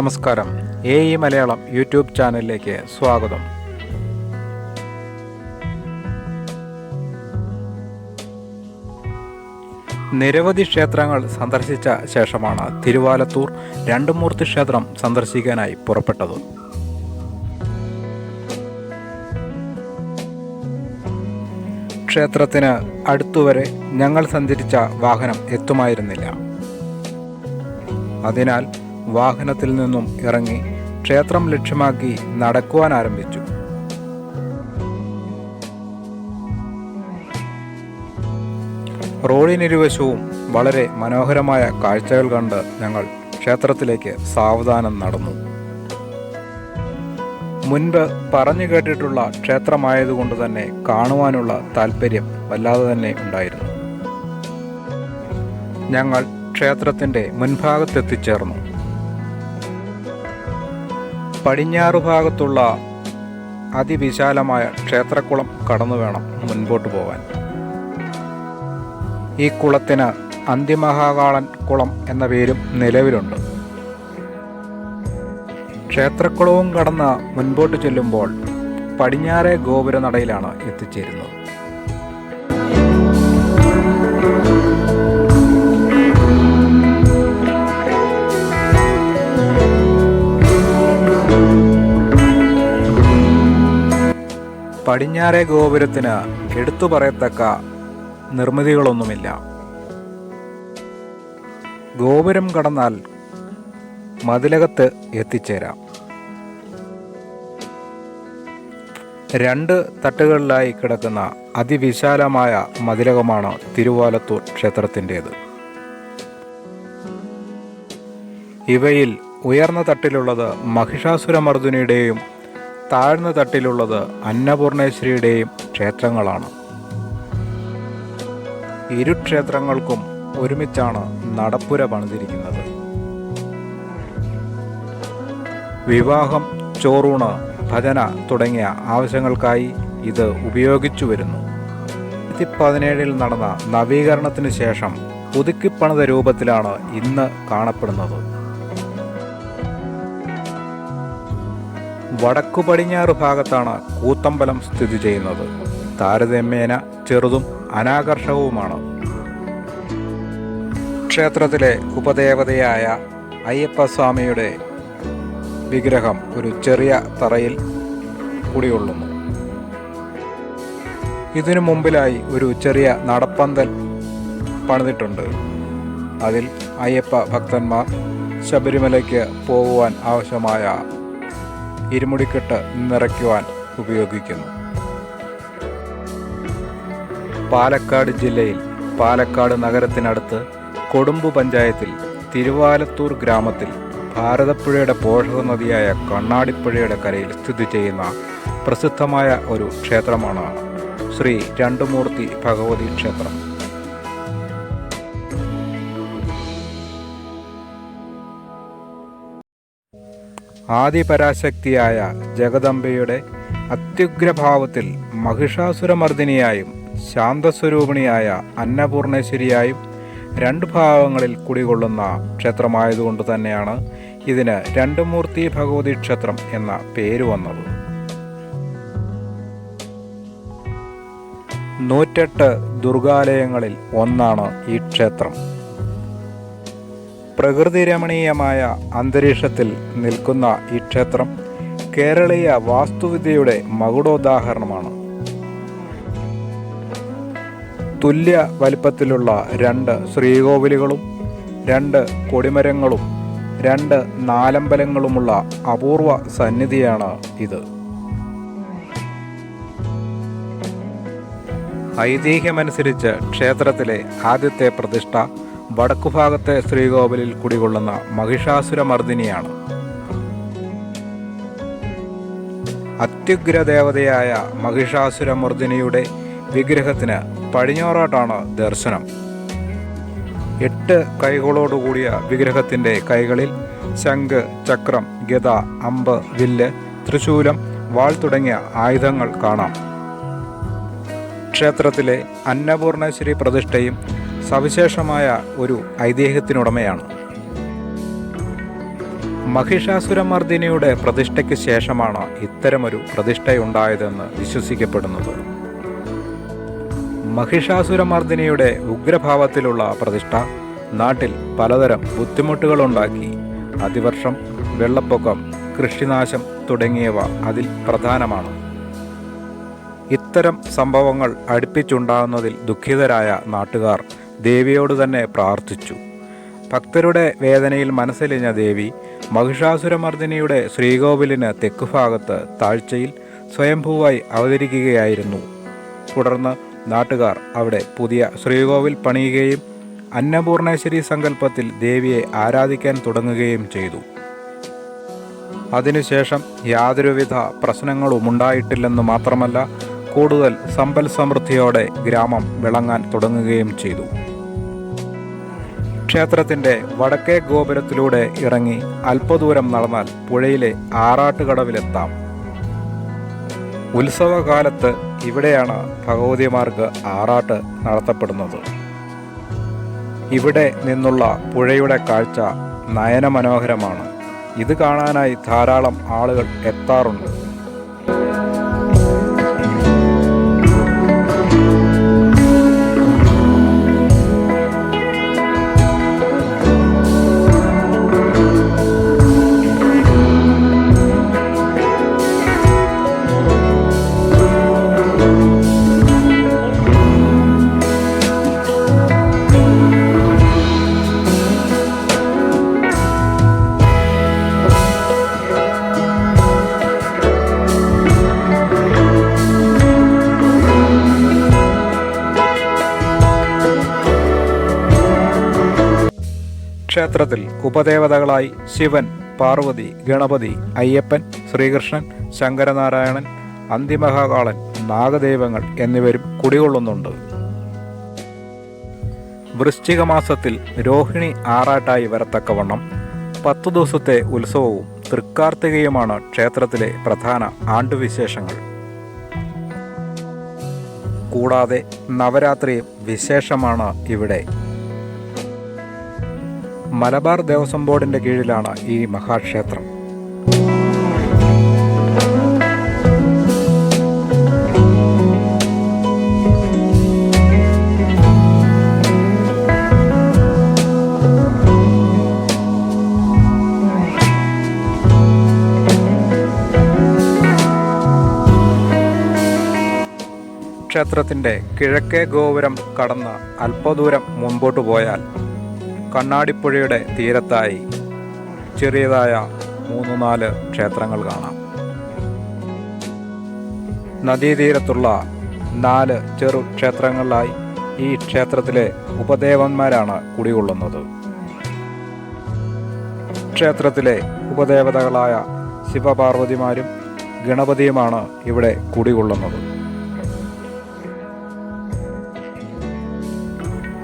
നമസ്കാരം. A E Malayalam YouTube ചാനലിലേക്ക് സ്വാഗതം. നിരവധി ക്ഷേത്രങ്ങൾ സന്ദർശിച്ച ശേഷമാണ് തിരുവാലത്തൂർ രണ്ടുമൂർത്തി ക്ഷേത്രം സന്ദർശിക്കാനായി പുറപ്പെട്ടത്. ക്ഷേത്രത്തിന് അടുത്തുവരെ ഞങ്ങൾ സഞ്ചരിച്ച വാഹനം എത്തുമായിരുന്നില്ല. അതിനാൽ വാഹനത്തിൽ നിന്നും ഇറങ്ങി ക്ഷേത്രം ലക്ഷ്യമാക്കി നടക്കുവാൻ ആരംഭിച്ചു. റോഡിനിരുവശവും വളരെ മനോഹരമായ കാഴ്ചകൾ കണ്ട് ഞങ്ങൾ ക്ഷേത്രത്തിലേക്ക് സാവധാനം നടന്നു. മുൻപ് പറഞ്ഞു കേട്ടിട്ടുള്ള ക്ഷേത്രമായതുകൊണ്ട് തന്നെ കാണുവാനുള്ള താല്പര്യം വല്ലാതെ തന്നെ ഉണ്ടായിരുന്നു. ഞങ്ങൾ ക്ഷേത്രത്തിന്റെ മുൻഭാഗത്തെത്തിച്ചേർന്നു. പടിഞ്ഞാറു ഭാഗത്തുള്ള അതിവിശാലമായ ക്ഷേത്രക്കുളം കടന്നു വേണം മുൻപോട്ട് പോകാൻ ഈ കുളത്തിന് അന്തിമഹാകാളൻ കുളം എന്ന പേരും നിലവിലുണ്ട്. ക്ഷേത്രക്കുളവും കടന്ന് മുൻപോട്ട് ചെല്ലുമ്പോൾ പടിഞ്ഞാറേ ഗോപുരനടയിലാണ് എത്തിച്ചേരുന്നത്. പടിഞ്ഞാറേ ഗോപുരത്തിന് എടുത്തു പറയത്തക്ക നിർമ്മിതികളൊന്നുമില്ല. ഗോപുരം കടന്നാൽ മതിലകത്ത് എത്തിച്ചേരാം. രണ്ട് തട്ടുകളിലായി കിടക്കുന്ന അതിവിശാലമായ മതിലകമാണ് തിരുവാലത്തൂർ ക്ഷേത്രത്തിന്റേത്. ഇവയിൽ ഉയർന്ന തട്ടിലുള്ളത് മഹിഷാസുരമർദ്ദിനിയുടെയും താഴ്ന്ന തട്ടിലുള്ളത് അന്നപൂർണേശ്വരിയുടെയും ക്ഷേത്രങ്ങളാണ്. ഇരു ക്ഷേത്രങ്ങൾക്കും ഒരുമിച്ചാണ് നടപ്പുര പണിതിരിക്കുന്നത്. വിവാഹം ചോറൂണ് ഭജന തുടങ്ങിയ ആവശ്യങ്ങൾക്കായി ഇത് ഉപയോഗിച്ചു വരുന്നു. രണ്ടായിരത്തി പതിനേഴിൽ നടന്ന നവീകരണത്തിന് ശേഷം പുതുക്കിപ്പണിത രൂപത്തിലാണ് ഇന്ന് കാണപ്പെടുന്നത്. വടക്കു പടിഞ്ഞാറ് ഭാഗത്താണ് കൂത്തമ്പലം സ്ഥിതി ചെയ്യുന്നത്. താരതമ്യേന ചെറുതും അനാകർഷകവുമാണ്. ക്ഷേത്രത്തിലെ ഉപദേവതയായ അയ്യപ്പസ്വാമിയുടെ വിഗ്രഹം ഒരു ചെറിയ തറയിൽ കൂടിയുള്ളുന്നു. ഇതിനു മുമ്പിലായി ഒരു ചെറിയ നടപ്പന്തൽ പണിതിട്ടുണ്ട്. അതിൽ അയ്യപ്പ ഭക്തന്മാർ ശബരിമലയ്ക്ക് പോകുവാൻ ആവശ്യമായ ഇരുമുടിക്കെട്ട് നിറയ്ക്കുവാൻ ഉപയോഗിക്കുന്നു. പാലക്കാട് ജില്ലയിൽ പാലക്കാട് നഗരത്തിനടുത്ത് കൊടുമ്പു പഞ്ചായത്തിൽ തിരുവാലത്തൂർ ഗ്രാമത്തിൽ ഭാരതപ്പുഴയുടെ പോഷക നദിയായ കണ്ണാടിപ്പുഴയുടെ കരയിൽ സ്ഥിതി ചെയ്യുന്ന പ്രസിദ്ധമായ ഒരു ക്ഷേത്രമാണ് ശ്രീ രണ്ടുമൂർത്തി ഭഗവതി ക്ഷേത്രം. ആദിപരാശക്തിയായ ജഗദംബയുടെ അത്യുഗ്രഭാവത്തിൽ മഹിഷാസുരമർദ്ദിനിയായും ശാന്തസ്വരൂപിണിയായ അന്നപൂർണേശ്വരിയായും രണ്ട് ഭാവങ്ങളിൽ കുടികൊള്ളുന്ന ക്ഷേത്രമായതുകൊണ്ട് തന്നെയാണ് ഇതിന് രണ്ടുമൂർത്തി ഭഗവതി ക്ഷേത്രം എന്ന പേര് വന്നത്. നൂറ്റെട്ട് ദുർഗാലയങ്ങളിൽ ഒന്നാണ് ഈ ക്ഷേത്രം. പ്രകൃതി രമണീയമായ അന്തരീക്ഷത്തിൽ നിൽക്കുന്ന ഈ ക്ഷേത്രം കേരളീയ വാസ്തുവിദ്യയുടെ മകുടോദാഹരണമാണ്. തുല്യ വലിപ്പത്തിലുള്ള രണ്ട് ശ്രീകോവിലുകളും രണ്ട് കൊടിമരങ്ങളും രണ്ട് നാലമ്പലങ്ങളുമുള്ള അപൂർവ സന്നിധിയാണ് ഇത്. ഐതിഹ്യമനുസരിച്ച് ക്ഷേത്രത്തിലെ ആദ്യത്തെ പ്രതിഷ്ഠ വടക്കുഭാഗത്തെ ശ്രീകോവിലിൽ കുടികൊള്ളുന്ന മഹിഷാസുരമർദ്ദിനിയാണ്. അത്യുഗ്രദേവതയായ മഹിഷാസുരമർദ്ദിനിയുടെ വിഗ്രഹത്തിന് പടിഞ്ഞോറോട്ടാണ് ദർശനം. എട്ട് കൈകളോടുകൂടിയ വിഗ്രഹത്തിന്റെ കൈകളിൽ ശംഖ് ചക്രം ഗത അമ്പ് വില്ല് തൃശൂലം വാൾ തുടങ്ങിയ ആയുധങ്ങൾ കാണാം. ക്ഷേത്രത്തിലെ അന്നപൂർണേശ്വരി പ്രതിഷ്ഠയും സവിശേഷമായ ഒരു ഐതിഹ്യത്തിനുടമയാണ്. മഹിഷാസുരമർദ്ദിനിയുടെ പ്രതിഷ്ഠയ്ക്ക് ശേഷമാണ് ഇത്തരമൊരു പ്രതിഷ്ഠയുണ്ടായതെന്ന് വിശ്വസിക്കപ്പെടുന്നത്. മഹിഷാസുരമർദ്ദിനിയുടെ ഉഗ്രഭാവത്തിലുള്ള പ്രതിഷ്ഠ നാട്ടിൽ പലതരം ബുദ്ധിമുട്ടുകളുണ്ടാക്കി. അതിവർഷം വെള്ളപ്പൊക്കം കൃഷിനാശം തുടങ്ങിയവ അതിൽ പ്രധാനമാണ്. ഇത്തരം സംഭവങ്ങൾ അടുപ്പിച്ചുണ്ടാകുന്നതിൽ ദുഃഖിതരായ നാട്ടുകാർ ദേവിയോട് തന്നെ പ്രാർത്ഥിച്ചു. ഭക്തരുടെ വേദനയിൽ മനസ്സലിഞ്ഞ ദേവി മഹിഷാസുരമർദ്ദിനിയുടെ ശ്രീകോവിലിന് തെക്കുഭാഗത്ത് താഴ്ചയിൽ സ്വയംഭൂവായി അവതരിക്കുകയായിരുന്നു. തുടർന്ന് നാട്ടുകാർ അവിടെ പുതിയ ശ്രീകോവിൽ പണിയുകയും അന്നപൂർണേശ്വരി സങ്കല്പത്തിൽ ദേവിയെ ആരാധിക്കാൻ തുടങ്ങുകയും ചെയ്തു. അതിനുശേഷം യാതൊരുവിധ പ്രശ്നങ്ങളും ഉണ്ടായിട്ടില്ലെന്ന് മാത്രമല്ല കൂടുതൽ സമ്പൽ സമൃദ്ധിയോടെ ഗ്രാമം വിളങ്ങാൻ തുടങ്ങുകയും ചെയ്തു. ക്ഷേത്രത്തിന്റെ വടക്കേ ഗോപുരത്തിലൂടെ ഇറങ്ങി അല്പദൂരം നടന്നാൽ പുഴയിലെ ആറാട്ടുകടവിലെത്താം. ഉത്സവകാലത്ത് ഇവിടെയാണ് ഭഗവതിമാർക്ക് ആറാട്ട് നടത്തപ്പെടുന്നത്. ഇവിടെ നിന്നുള്ള പുഴയുടെ കാഴ്ച നയനമനോഹരമാണ്. ഇത് കാണാനായി ധാരാളം ആളുകൾ എത്താറുണ്ട്. ക്ഷേത്രത്തിൽ ഉപദേവതകളായി ശിവൻ പാർവതി ഗണപതി അയ്യപ്പൻ ശ്രീകൃഷ്ണൻ ശങ്കരനാരായണൻ അന്തിമഹാകാളൻ നാഗദൈവങ്ങൾ എന്നിവരും കുടികൊള്ളുന്നുണ്ട്. വൃശ്ചിക മാസത്തിൽ രോഹിണി ആറാട്ടായി വരത്തക്കവണ്ണം പത്തു ദിവസത്തെ ഉത്സവവും തൃക്കാർത്തികയുമാണ് ക്ഷേത്രത്തിലെ പ്രധാന ആണ്ടുവിശേഷങ്ങൾ. കൂടാതെ നവരാത്രിയും വിശേഷമാണ് ഇവിടെ മലബാർ ദേവസ്വം ബോർഡിന്റെ കീഴിലാണ് ഈ മഹാക്ഷേത്രം. ക്ഷേത്രത്തിന്റെ കിഴക്കേ ഗോപുരം കടന്ന് അല്പദൂരം മുമ്പോട്ട് പോയാൽ കണ്ണാടിപ്പുഴയുടെ തീരത്തായി ചെറിയതായ മൂന്ന് നാല് ക്ഷേത്രങ്ങൾ കാണാം. നദീതീരത്തുള്ള നാല് ചെറു ക്ഷേത്രങ്ങളിലായി ഈ ക്ഷേത്രത്തിലെ ഉപദേവന്മാരാണ് കുടികൊള്ളുന്നത്. ക്ഷേത്രത്തിലെ ഉപദേവതകളായ ശിവപാർവതിമാരും ഗണപതിയുമാണ് ഇവിടെ കുടികൊള്ളുന്നത്.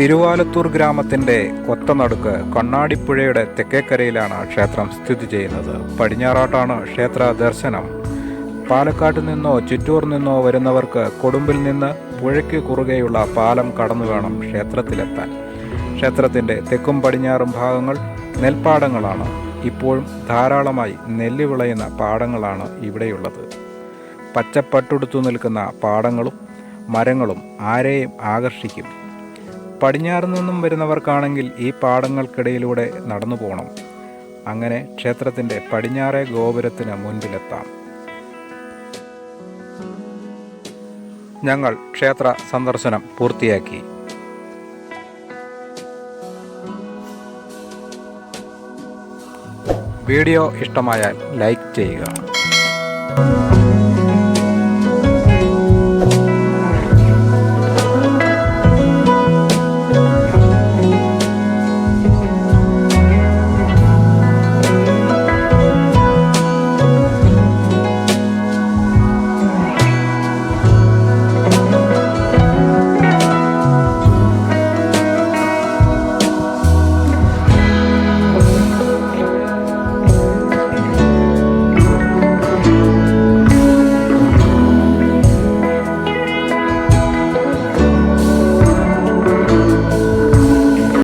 തിരുവാലത്തൂർ ഗ്രാമത്തിന്റെ കൊത്തനടുക്ക് കണ്ണാടിപ്പുഴയുടെ തെക്കേക്കരയിലാണ് ക്ഷേത്രം സ്ഥിതി ചെയ്യുന്നത്. പടിഞ്ഞാറാട്ടാണ് ക്ഷേത്ര ദർശനം. പാലക്കാട്ട് നിന്നോ ചുറ്റൂർ നിന്നോ വരുന്നവർക്ക് കൊടുമ്പിൽ നിന്ന് പുഴയ്ക്ക് കുറുകെയുള്ള പാലം കടന്നു വേണം ക്ഷേത്രത്തിലെത്താൻ. ക്ഷേത്രത്തിന്റെ തെക്കും പടിഞ്ഞാറും ഭാഗങ്ങൾ നെൽപ്പാടങ്ങളാണ്. ഇപ്പോഴും ധാരാളമായി നെല്ല് വിളയുന്ന പാടങ്ങളാണ് ഇവിടെയുള്ളത്. പച്ചപ്പട്ടുടുത്തു നിൽക്കുന്ന പാടങ്ങളും മരങ്ങളും ആരെയും ആകർഷിക്കും. പടിഞ്ഞാറ് നിന്നും വരുന്നവർക്കാണെങ്കിൽ ഈ പാടങ്ങൾക്കിടയിലൂടെ നടന്നു പോകണം അങ്ങനെ ക്ഷേത്രത്തിന്റെ പടിഞ്ഞാറേ ഗോപുരത്തിന് മുൻപിലെത്താം. ഞങ്ങൾ ക്ഷേത്ര സന്ദർശനം പൂർത്തിയാക്കി. വീഡിയോ ഇഷ്ടമായാൽ ലൈക്ക് ചെയ്യുക.